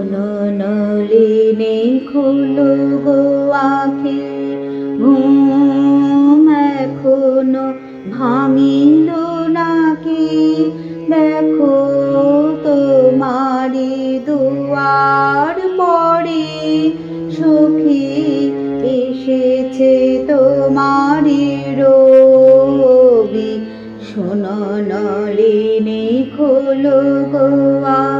শোনো নলিনে খোলো গো আখি। ঘুম এখন ভাঙিল নাকি? দেখো তোমারি দুয়ার পরে সুখী এসেছে তোমারি রবি। শোনো নলিনে খোলো গো আখি।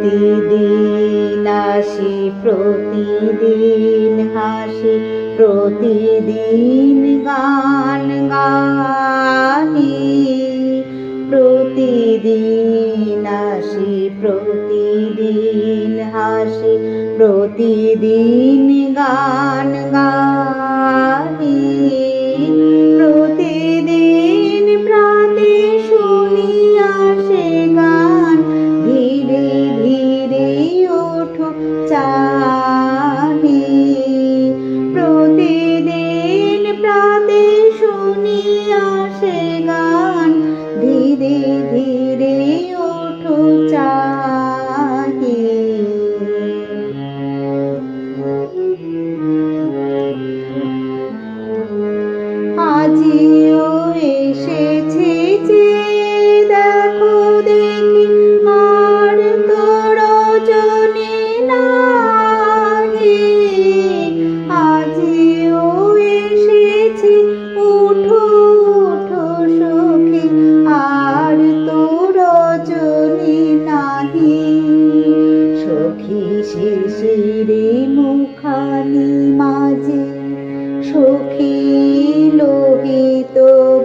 প্রতিদিন আসি প্রতিদিন হাসি প্রতিদিন গান গাহি প্রতিদিন আসি প্রতিদিন হাসি প্রতিদিন নাহি সখী শিশিরে মুখানি মাঝে, সখী লোহিত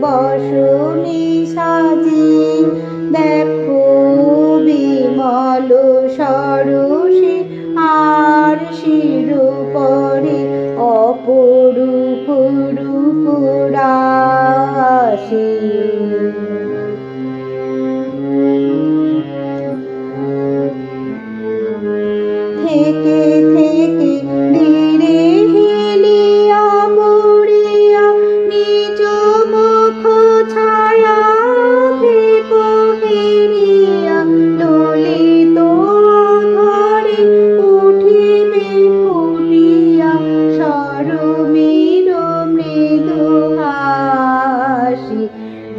বসনে সাজি। দেখো বিমল সরসে আর শিরোপরে অপরূপ রূপ থেকে থেকে ধীরে হিলিয়া পড়িয়া নিজ মুখ ছায়া হেরিয়া ললিত ধরে উঠিবে ফুটিয়া সরমীর মৃদু হাসি।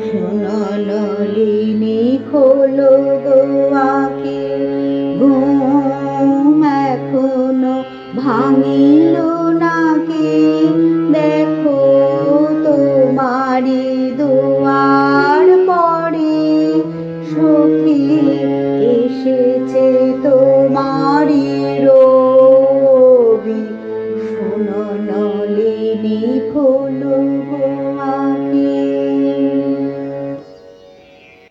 শুনো খোলো গো আঁখি, ঘুম ভাঙিল নাকি দেখো তোমারি দুয়ার পরে সখী এসেছে তোমারি রবি। শোনো নলিনী খোলো